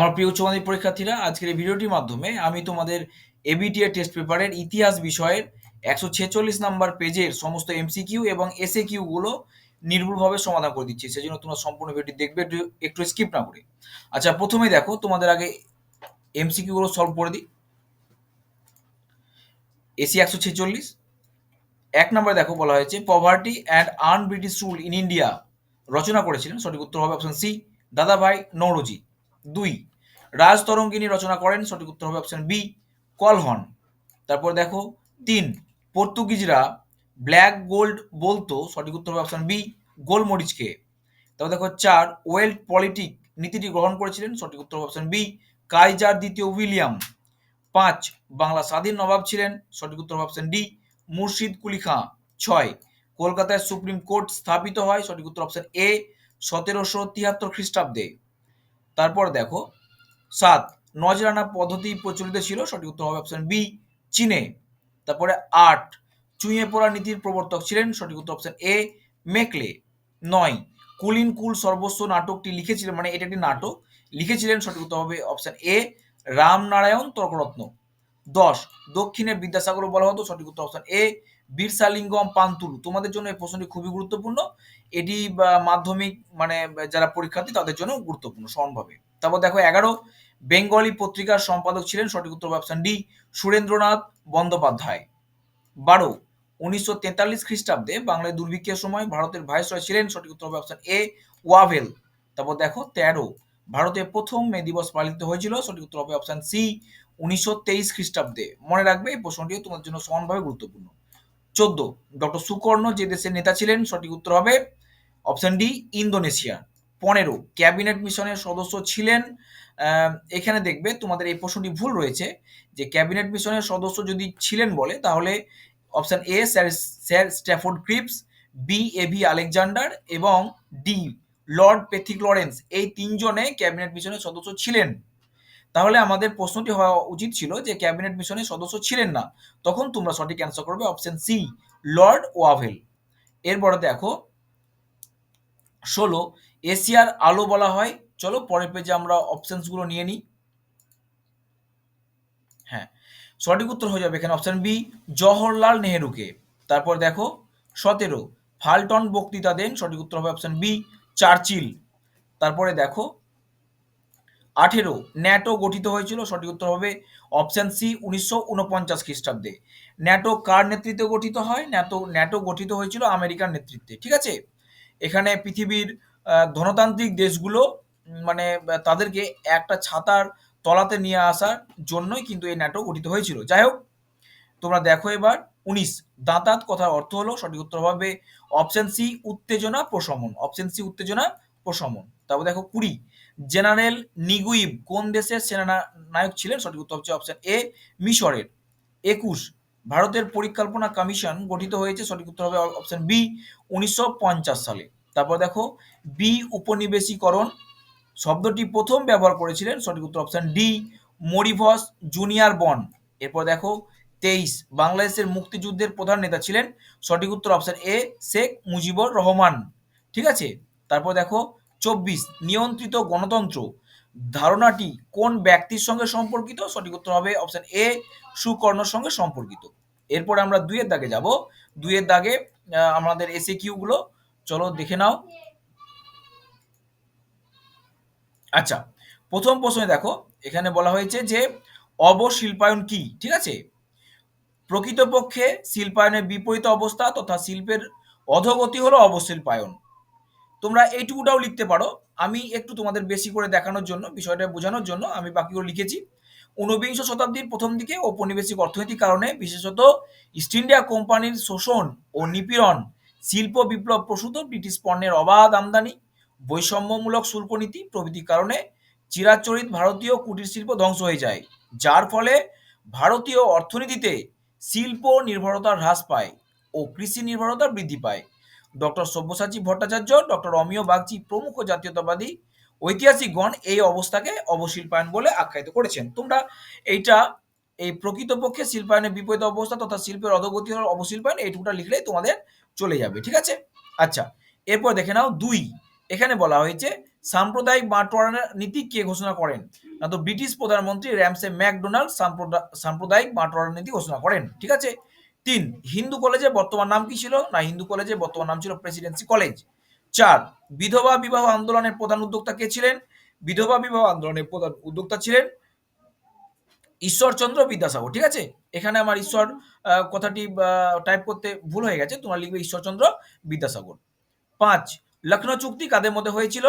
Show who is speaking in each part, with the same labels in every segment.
Speaker 1: আমার প্রিয় উচ্চ মাধ্যমিক পরীক্ষার্থীরা, আজকের এই ভিডিওটির মাধ্যমে আমি তোমাদের এবিটিএ টেস্ট পেপারের ইতিহাস বিষয়ের একশো ছেচল্লিশ নাম্বার পেজের সমস্ত এমসিকিউ এবং এসএ কিউগুলো নির্ভুলভাবে সমাধান করে দিচ্ছি। সেজন্য তোমরা সম্পূর্ণ ভিডিও দেখবে, একটু একটু স্কিপ না করে। আচ্ছা প্রথমে দেখো, তোমাদের আগে এমসিকিউগুলো সলভ করে দিই। এসি একশো ছেচল্লিশ। এক নম্বরে দেখো, বলা হয়েছে poverty and un British rule in India রচনা করেছিলেন। সঠিক উত্তর হবে অপশন সি দাদাভাই নৌরজি দুই রাজ তরঙ্গিনী রচনা করেন, সঠিক উত্তর হবে অপশন বি কলহন। তারপর দেখো, তিন, পর্তুগিজরা ব্ল্যাক গোল্ড বলতো, সঠিক উত্তর হবে অপশন বি গোলমরিচকে তারপর দেখো, চার, ওয়েল্ড পলিটিক নীতিটি গ্রহণ করেছিলেন, সঠিক উত্তর হবে অপশন বি কাইজার দ্বিতীয় উইলিয়াম। পাঁচ, বাংলা স্বাধীন নবাব ছিলেন, সঠিক উত্তর হবে অপশন ডি মুর্শিদ কুলি খাঁ। ছয়, কলকাতায় সুপ্রিম কোর্ট স্থাপিত হয়, সঠিক উত্তর অপশন এ সতেরোশো তিয়াত্তর খ্রিস্টাব্দে। তারপর দেখো সাত, নজরানা পদ্ধতি প্রচলিত ছিল, সঠিক উত্তর হবে অপশন বি চীনে। তারপরে আট চুঁয়ে পড়া নীতির প্রবর্তক ছিলেন, সঠিক উত্তর অপশন এ মেকলে। নয়, কুলিন কুল সর্বস্ব নাটকটি লিখেছিলেন মানে এটা একটি নাটক, লিখেছিলেন, সঠিক উত্তর হবে অপশন এ রামনারায়ণ তর্করত্ন। দশ, দক্ষিণে বিদ্যাসাগর বলা হতো সঠিক উত্তর অপশন এ বীরসালিঙ্গম পান্তুলু তোমাদের জন্য এই প্রশ্নটি খুবই গুরুত্বপূর্ণ। এটি মাধ্যমিক মানে যারা পরীক্ষার্থী, তাদের জন্য গুরুত্বপূর্ণ, সমানভাবে। তারপর দেখো এগারো, বেঙ্গলি পত্রিকার সম্পাদক ছিলেন সঠিক উত্তর অপশন ডি সুরেন্দ্রনাথ বন্দ্যোপাধ্যায়। বারো, উনিশশো তেতাল্লিশ খ্রিস্টাব্দে বাংলায় দুর্ভিক্ষের সময় ভারতের ভাইসরয় ছিলেন সঠিক উত্তর অপশন এ ওয়াভেল। তারপর দেখো তেরো, ভারতে প্রথম মে দিবস পালিত হয়েছিল সঠিক উত্তর হবে অপশন সি উনিশশো তেইশ খ্রিস্টাব্দে। মনে রাখবে এই প্রশ্নটিও তোমার জন্য সমানভাবে গুরুত্বপূর্ণ। চোদ্দ, ডক্টর সুকর্ণ যে দেশের নেতা ছিলেন সঠিক উত্তর হবে অপশন ডি ইন্দোনেশিয়া। পনেরো। ক্যাবিনেট মিশনের সদস্য ছিলেন এখানে দেখবে তোমাদের এই প্রশ্নটি ভুল রয়েছে, যে ক্যাবিনেট মিশনের সদস্য যদি ছিলেন বলে, তাহলে option A sir sir Stafford Cripps, B A V Alexander এবং ডি লর্ড পেথিক লরেন্স। এই তিনজনে ক্যাবিনেট মিশনের সদস্য ছিলেন। তাহলে আমাদের প্রশ্নটি হওয়া উচিত ছিল যে ক্যাবিনেট মিশনের সদস্য ছিলেন না, তখন তোমরা সঠিক অ্যান্সার করবে অপশন সি, লর্ড ওয়াভেল। এরপরে দেখো, ষোলো এশিয়ার আলো বলা হয়। চলো পরের পেজে আমরা অপশনসগুলো নিয়ে নিই। হ্যাঁ সঠিক উত্তর হয়ে যাবে এখানে অপশন বি জওহরলাল নেহেরুকে। তারপর দেখো, সতেরো, ফাল্টন বক্তৃতা দেন, সঠিক উত্তর হবে অপশন বি চার্চিল। তারপরে দেখো, আঠেরো, ন্যাটো গঠিত হয়েছিল, সঠিক উত্তর হবে অপশন সি উনিশশো উনপঞ্চাশ খ্রিস্টাব্দে। ন্যাটো কার নেতৃত্বে গঠিত হয়? ন্যাটো ন্যাটো গঠিত হয়েছিল আমেরিকার নেতৃত্বে, ঠিক আছে? এখানে পৃথিবীর ধনতান্ত্রিক দেশগুলো মানে তাদেরকে একটা ছাতার তলাতে নিয়ে আসার জন্যই কিন্তু এই ন্যাটো গঠিত হয়েছিল। যাই হোক, তোমরা দেখো এবার, উনিশ, দাঁতাত কথার অর্থ হলো সঠিক উত্তর হবে অপশন সি, উত্তেজনা, প্রশমন। অপশন সি, উত্তেজনা, প্রশমন। তারপর দেখো কুড়ি, জেনারেল নিগুইব, কোন দেশের সেনা নায়ক ছিলেন? সঠিক উত্তর হচ্ছে অপশন এ, মিশরের। একুশ, ভারতের পরিকল্পনা কমিশন গঠিত হয়েছে, সঠিক উত্তর হবে অপশন বি, উনিশশো পঞ্চাশ সালে। তারপর দেখো বি উপনিবেশীকরণ, শব্দটি প্রথম ব্যবহার করেছিলেন, সঠিক উত্তর অপশন ডি মরিভস জুনিয়র বন। এরপর দেখো, তেইশ, বাংলাদেশের মুক্তিযুদ্ধের প্রধান নেতা ছিলেন, সঠিক উত্তর অপশন এ শেখ মুজিবুর রহমান। ঠিক আছে? তারপর দেখো, চব্বিশ, নিয়ন্ত্রিত গণতন্ত্র। ধারণাটি কোন ব্যক্তির সঙ্গে সম্পর্কিত? সঠিক উত্তর হবে অপশন এ সুকর্ণর সঙ্গে সম্পর্কিত। এরপর আমরা দুইয়ের দাগে যাব। দুইয়ের দাগে আমাদের এসে কিউগুলো চলো দেখে নাও। আচ্ছা প্রথম প্রশ্নে দেখো, এখানে বলা হয়েছে যে অবশিল্পায়ন কি, ঠিক আছে? প্রকৃতপক্ষে শিল্পায়নের বিপরীত অবস্থা তথা শিল্পের অধগতি হলো অবশিল্পায়ন। তোমরা এইটুকুটাও লিখতে পারো। আমি একটু তোমাদের বেশি করে দেখানোর জন্য, বিষয়টা বোঝানোর জন্য আমি বাকিগুলো লিখেছি। ঊনবিংশ শতাব্দীর প্রথম দিকে ঔপনিবেশিক অর্থনৈতিক কারণে বিশেষত ইস্ট ইন্ডিয়া কোম্পানির শোষণ ও নিপীড়ন শিল্প বিপ্লব প্রসূত, ব্রিটিশ পণ্যের অবাধ আমদানি, বৈষম্যমূলক শুল্ক নীতি প্রভৃতির কারণে চিরাচরিত ভারতীয় কুটির শিল্প ধ্বংস হয়ে যায়, যার ফলে ভারতীয় অর্থনীতিতে শিল্প নির্ভরতা হ্রাস পায় ও কৃষি নির্ভরতা বৃদ্ধি পায়। ডক্টর সব্যসাচী ভট্টাচার্য ডক্টর অমিয় বাগচি প্রমুখ জাতীয়তাবাদী ঐতিহাসিকগণ এই অবস্থাকে অবশিল্পায়ন বলে আখ্যায়িত করেছেন। তোমরা এইটা, এই প্রকৃতপক্ষে শিল্পায়নের বিপরীত অবস্থা তথা শিল্পের অধগতি অবশিল্পায়ন এইটুকুটা লিখলেই তোমাদের চলে যাবে, ঠিক আছে? আচ্ছা এরপর দেখে নাও দুই। এখানে বলা হয়েছে, সাম্প্রদায়িক বাঁটোয়ারা নীতি কে ঘোষণা করেন? না তো ব্রিটিশ প্রধানমন্ত্রী র্যামসে ম্যাকডোনাল্ড সাম্প্রদা- সাম্প্রদায়িক বাঁটোয়ারা নীতি ঘোষণা করেন, ঠিক আছে? তিন, হিন্দু কলেজে বর্তমান নাম কি ছিল? না, হিন্দু কলেজে বর্তমান নাম ছিল প্রেসিডেন্সি কলেজ। চার, বিধবা বিবাহ আন্দোলনের প্রধান উদ্যোক্তা কে ছিলেন? বিধবা বিবাহ আন্দোলনের প্রধান উদ্যোক্তা ছিলেন ঈশ্বরচন্দ্র বিদ্যাসাগর, ঠিক আছে? এখানে আমার ঈশ্বর কথাটি টাইপ করতে ভুল হয়ে গেছে, তোমরা লিখবে ঈশ্বরচন্দ্র বিদ্যাসাগর। পাঁচ লখনৌ চুক্তি কাদের মধ্যে হয়েছিল?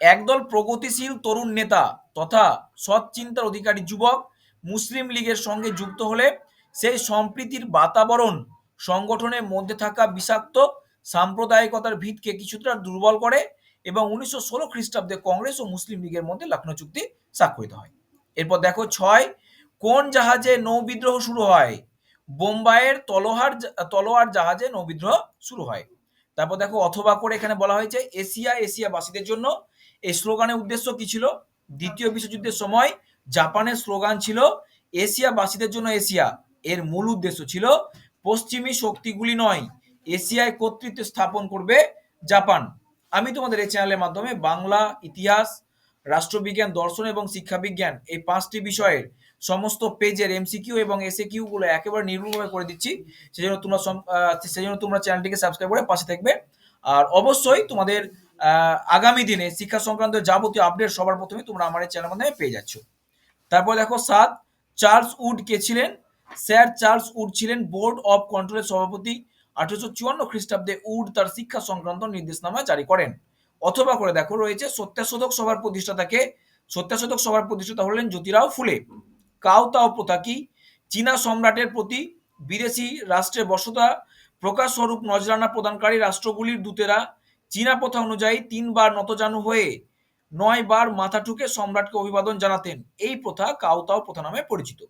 Speaker 1: একদল প্রগতিশীল তরুণ নেতা তথা সৎ চিন্তার অধিকারী যুবক মুসলিম লীগের সঙ্গে যুক্ত হলে সেই সম্প্রীতির বাতাবরণ সংগঠনের মধ্যে থাকা বিষাক্ত সাম্প্রদায়িকতার ভিতকে কিছুটা দুর্বল করে এবং উনিশশো ষোলো খ্রিস্টাব্দে কংগ্রেস ও মুসলিম লীগের মধ্যে লখনৌ চুক্তি স্বাক্ষরিত হয়। এরপর দেখো, ছয় কোন জাহাজে নৌ বিদ্রোহ শুরু হয়? বোম্বাইয়ের তলোহার তলোয়ার জাহাজে নৌ বিদ্রোহ শুরু হয়। তারপর দেখো অথবা করে এখানে বলা হয়েছে এশিয়া, এশিয়াবাসীদের জন্য। এই স্লোগানের উদ্দেশ্য কি ছিল? দ্বিতীয় বিশ্বযুদ্ধের সময় জাপানের স্লোগান ছিল, এশিয়াবাসীদের জন্য এশিয়া। এর মূল উদ্দেশ্য ছিল, পশ্চিমী শক্তিগুলি নয়, এশিয়ায় কর্তৃত্ব স্থাপন করবে জাপান। আমি তোমাদের এই চ্যানেলের মাধ্যমে বাংলা, ইতিহাস, রাষ্ট্রবিজ্ঞান, দর্শন এবং শিক্ষাবিজ্ঞান এই পাঁচটি বিষয়ের সমস্ত পেজের এমসিকিউ এবং এসএ কিউ গুলো একেবারে নির্ভুলভাবে করে দিচ্ছি। সেজন্য তোমরা সেজন্য তোমরা চ্যানেলটিকে সাবস্ক্রাইব করে পাশে থাকবে। আর অবশ্যই তোমাদের আগামী দিনে শিক্ষা সংক্রান্ত যাবতীয় আপডেট সবার প্রথমে তোমরা আমার এই চ্যানেলের মাধ্যমে পেয়ে যাচ্ছ। তারপর দেখো সাত, চার্লস উড কে ছিলেন? স্যার চার্লস উড ছিলেন বোর্ড অফ কন্ট্রোলের সভাপতি। আঠারোশো চুয়ান্ন খ্রিস্টাব্দে উড তার শিক্ষা সংক্রান্ত নির্দেশনামা জারি করেন। অথবা করে দেখো রয়েছে সত্যাশোধক সভার প্রতিষ্ঠাতাকে সত্যাশোধক সভার প্রতিষ্ঠাতা হলেন জ্যোতিরাও ফুলে। কাউতাও প্রথা কি? চীনা সম্রাটের প্রতি বিদেশি রাষ্ট্রের বসতা প্রকাশ স্বরূপ নজরানা প্রদানকারী রাষ্ট্রগুলির দূতেরা চীনা প্রথা অনুযায়ী তিনবার নতজানু হয়ে নয় বার মাথা ঠুকে সম্রাটকে অভিবাদন জানাতেন। এই প্রথা কাউতাও প্রথা নামে পরিচিত।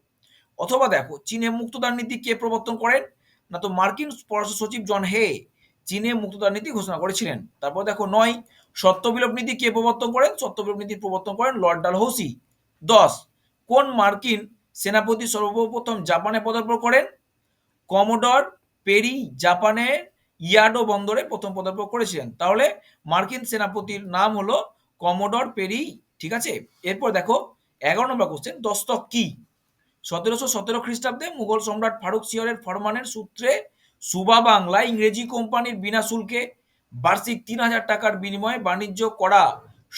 Speaker 1: অথবা দেখো, চীনে মুক্তদার নীতি কে প্রবর্তন করেন? না তো মার্কিন পররাষ্ট্র সচিব জন হে চীনে মুক্তদার নীতি ঘোষণা করেছিলেন। তারপর দেখো, নয়, সত্যবিলোপ নীতি কে প্রবর্তন করেন? সত্যবিলোপ নীতি প্রবর্তন করেন লর্ড ডালহৌসি। দশ কোন মার্কিন সেনাপতি সর্বপ্রথম জাপানে পদার্পণ করেন? কমোডর, পেরি, জাপানে ইয়াডো বন্দরে প্রথম পদার্পণ করেছিলেন। তাহলে মার্কিন সেনাপতির নাম হলো কমোডর, পেরি, ঠিক আছে? এরপর দেখো, এগারো নম্বর কোশ্চেন দস্তক কি? সতেরোশো সতেরো খ্রিস্টাব্দে মুঘল সম্রাট ফারুক সিয়রের ফরমানের সূত্রে সুবা বাংলা ইংরেজি কোম্পানির বিনা শুল্কে বার্ষিক তিন হাজার টাকার বিনিময়ে বাণিজ্য করা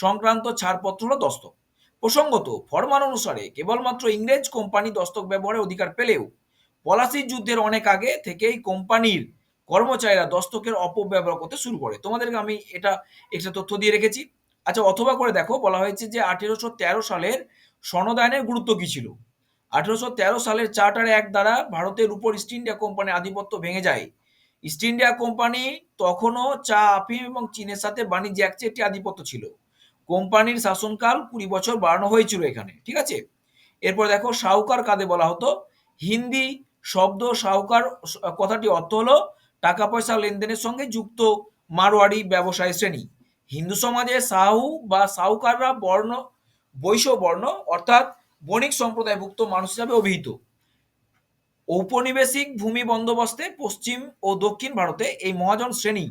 Speaker 1: সংক্রান্ত ছাড়পত্র হলো দস্তক। প্রসঙ্গত, ফরমান অনুসারে কেবলমাত্র ইংরেজ কোম্পানি দস্তক ব্যবহারের অধিকার পেলেও পলাশির যুদ্ধের অনেক আগে থেকেই কোম্পানির কর্মচারীরা দস্তকের অপব্যবহার করতে শুরু করে। তোমাদেরকে আমি এটা একটা তথ্য দিয়ে রেখেছি। আচ্ছা অথবা করে দেখো, বলা হয়েছে যে আঠেরোশো তেরো সালের সনদায়নের গুরুত্ব কি ছিল? আঠেরোশো তেরো সালের চার্টার এক দ্বারা ভারতের উপর ইস্ট ইন্ডিয়া কোম্পানির আধিপত্য ভেঙে যায়। ইস্ট ইন্ডিয়া কোম্পানি তখনও চা, আফিম এবং চীনের সাথে বাণিজ্য একচেটি আধিপত্য ছিল। কোম্পানির শাসনকাল কুড়ি বছর বাড়ানো হয়েছিল এখানে, ঠিক আছে? এরপর দেখো সাহুকার কাদের বলা হতো? হিন্দি শব্দ সাহুকার কথাটি অর্থ হলো টাকা পয়সা লেনদেনের সঙ্গে যুক্ত মারোয়াড়ি ব্যবসায়ী শ্রেণি। হিন্দু সমাজে সাহু বা সাহুকাররা বর্ণ, বৈশ্য বর্ণ, অর্থাৎ বণিক সম্প্রদায়ভুক্ত মানুষ হিসাবে অভিহিত। ঔপনিবেশিক ভূমি বন্দোবস্তে পশ্চিম ও দক্ষিণ ভারতে এই মহাজন শ্রেণি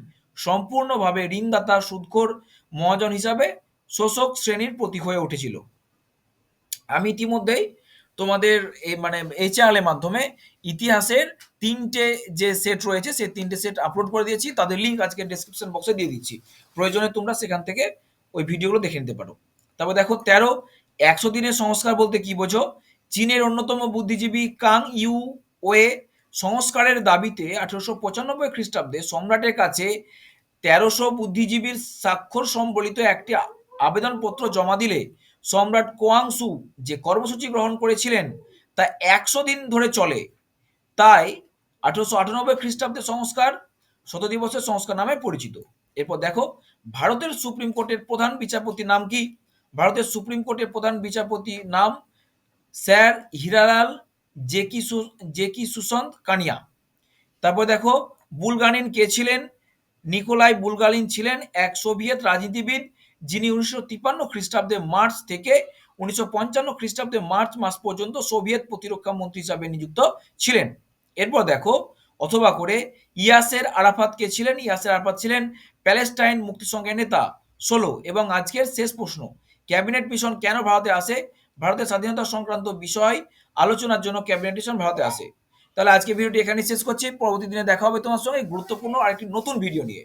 Speaker 1: সম্পূর্ণভাবে ঋণদাতা, সুদখোর মহাজন হিসাবে শোষক শ্রেণির প্রতীক হয়ে উঠেছিল। আমি ইতিমধ্যেই তোমাদের মানে এই চ্যানেলের মাধ্যমে ইতিহাসের তিনটে যে সেট রয়েছে, সেই তিনটে সেট আপলোড করে দিয়েছি। তাদের লিঙ্ক আজকে ডেসক্রিপশন বক্সে দিয়ে দিচ্ছি। প্রয়োজনে তোমরা সেখান থেকে ওই ভিডিওগুলো দেখে নিতে পারো। তারপর দেখো, তেরো, একশো দিনের সংস্কার বলতে কি বোঝো? চীনের অন্যতম বুদ্ধিজীবী কাং ইউ ওয়ে সংস্কারের দাবিতে আঠারোশো পঁচানব্বই খ্রিস্টাব্দে সম্রাটের কাছে তেরোশো বুদ্ধিজীবীর স্বাক্ষর সম্বলিত একটি আবেদনপত্র জমা দিলে সম্রাট কোয়াংসু যে কর্মসূচি গ্রহণ করেছিলেন তা একশো দিন ধরে চলে। তাই আঠারোশো আটানব্বই খ্রিস্টাব্দে সংস্কার শত দিবসের সংস্কার নামে পরিচিত। এরপর দেখো, ভারতের সুপ্রিম কোর্টের প্রধান বিচারপতির নাম কি? ভারতের সুপ্রিম কোর্টের প্রধান বিচারপতি নাম স্যার হিরালাল জেকি জেকি সুসন্ত কানিয়া। তারপর দেখো, বুলগানিন কে ছিলেন? নিকোলাই বুলগালিন ছিলেন এক সোভিয়েত রাজনীতিবিদ যিনি উনিশশো তিপ্পান্ন খ্রিস্টাব্দে মার্চ থেকে উনিশশো পঞ্চান্ন খ্রিস্টাব্দে মার্চ মাস পর্যন্ত সোভিয়েত প্রতিরক্ষা মন্ত্রী হিসাবে নিযুক্ত ছিলেন। এরপর দেখো, অথবা করে ইয়াসের আরাফাত কে ছিলেন? ইয়াসের আরাফাত ছিলেন প্যালেস্টাইন মুক্তিসংঘের নেতা। ষোলো, এবং আজকের শেষ প্রশ্ন, ক্যাবিনেট মিশন কেন ভারতে আসে? ভারতের স্বাধীনতা সংক্রান্ত বিষয় আলোচনার জন্য ক্যাবিনেট মিশন ভারতে আসে। তাহলে আজকে ভিডিওটি এখানে শেষ করছি। পরবর্তী দিনে দেখা হবে তোমার সঙ্গে গুরুত্বপূর্ণ আরেকটি নতুন ভিডিও নিয়ে।